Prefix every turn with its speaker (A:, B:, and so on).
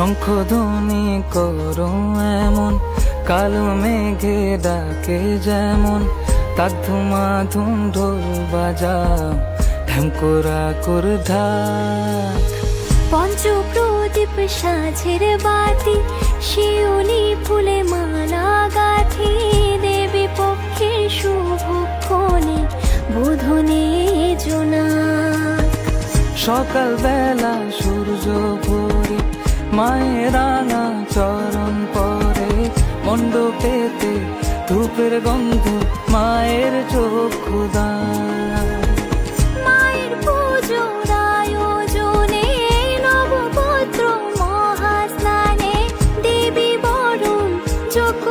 A: শঙ্খধ্বনি করো এমন কালো মেঘে ডাকে যেমন তার ধুমা ধুম ঢোল বাজাও ঢ্যামকোরা কর ঢাক
B: পঞ্চপ্রদীপ সাঝের বাতি শিউলি ফুলে মালা গাথি দেবী পক্ষের শুভক্ষণে বোধনে জোনা
A: সকাল বেলা সূর্য ভোরে মায়েরাঙা চরণ পরে মন্ড পেতে ধূপের গন্ধ মায়ের চক্ষু মায়ের পুজোর আয়োজনে নবপুত্র মহাস্নানে দেবী বরণ চক্ষু